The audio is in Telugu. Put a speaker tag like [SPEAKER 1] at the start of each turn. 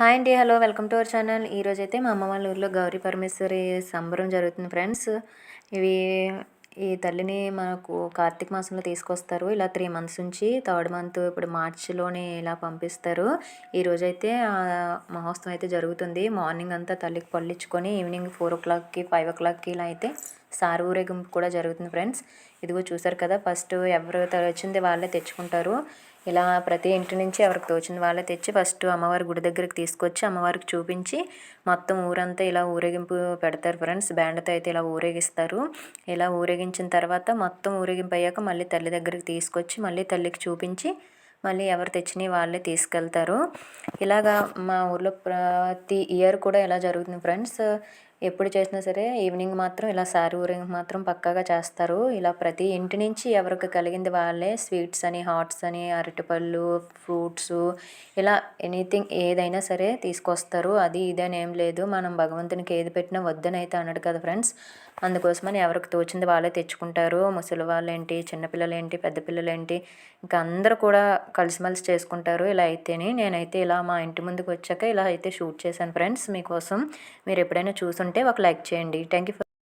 [SPEAKER 1] హాయ్ అండి hello welcome to our channel. ఈరోజు అయితే మా అమ్మ వాళ్ళ ఊర్లో గౌరీ పరమేశ్వరి సంబరం జరుగుతుంది ఫ్రెండ్స్. ఇవి ఈ తల్లిని మనకు కార్తీక మాసంలో తీసుకొస్తారు. ఇలా త్రీ మంత్స్ నుంచి థర్డ్ మంత్ ఇప్పుడు మార్చిలోనే ఇలా పంపిస్తారు. ఈరోజు అయితే మహోత్సవం అయితే జరుగుతుంది. మార్నింగ్ అంతా తల్లికి పళ్ళించుకొని ఈవినింగ్ ఫోర్ ఓ క్లాక్కి ఫైవ్ ఓ క్లాక్కి ఇలా అయితే సార్ ఊరేగింపు కూడా జరుగుతుంది ఫ్రెండ్స్. ఇదిగో చూసారు కదా ఫస్ట్ ఎవరు వచ్చింది వాళ్ళే తెచ్చుకుంటారు. ఇలా ప్రతి ఇంటి నుంచి ఎవరికి తోచింది వాళ్ళే తెచ్చి ఫస్ట్ అమ్మవారి గుడి దగ్గరికి తీసుకొచ్చి అమ్మవారికి చూపించి మొత్తం ఊరంతా ఇలా ఊరేగింపు పెడతారు ఫ్రెండ్స్. బ్యాండ్తో అయితే ఇలా ఊరేగిస్తారు. ఇలా ఊరేగించిన తర్వాత మొత్తం ఊరేగింపు అయ్యాక మళ్ళీ తల్లి దగ్గరికి తీసుకొచ్చి మళ్ళీ తల్లికి చూపించి మళ్ళీ ఎవరు తెచ్చినవి వాళ్ళే తీసుకెళ్తారు. ఇలాగా మా ఊర్లో ప్రతి ఇయర్ కూడా ఇలా జరుగుతుంది ఫ్రెండ్స్. ఎప్పుడు చేసినా సరే ఈవినింగ్ మాత్రం ఇలా సారి ఊరింగ్ మాత్రం పక్కాగా చేస్తారు. ఇలా ప్రతి ఇంటి నుంచి ఎవరికి కలిగింది వాళ్ళే స్వీట్స్ అని హాట్స్ అని అరటిపళ్ళు ఫ్రూట్స్ ఇలా ఎనీథింగ్ ఏదైనా సరే తీసుకొస్తారు. అది ఇదని ఏం లేదు. మనం భగవంతునికి ఏది పెట్టినా వద్దని అయితే అన్నాడు కదా ఫ్రెండ్స్. అందుకోసమని ఎవరికి తోచింది వాళ్ళే తెచ్చుకుంటారు. ముసలి వాళ్ళేంటి చిన్నపిల్లలేంటి పెద్ద పిల్లలు ఏంటి ఇంకా అందరూ కూడా కలిసిమెలిసి చేసుకుంటారు. ఇలా అయితేనే నేనైతే ఇలా మా ఇంటి ముందుకు వచ్చాక ఇలా అయితే షూట్ చేశాను ఫ్రెండ్స్. మీకోసం మీరు ఎప్పుడైనా చూసుంటే ఒక లైక్ చేయండి. Thank you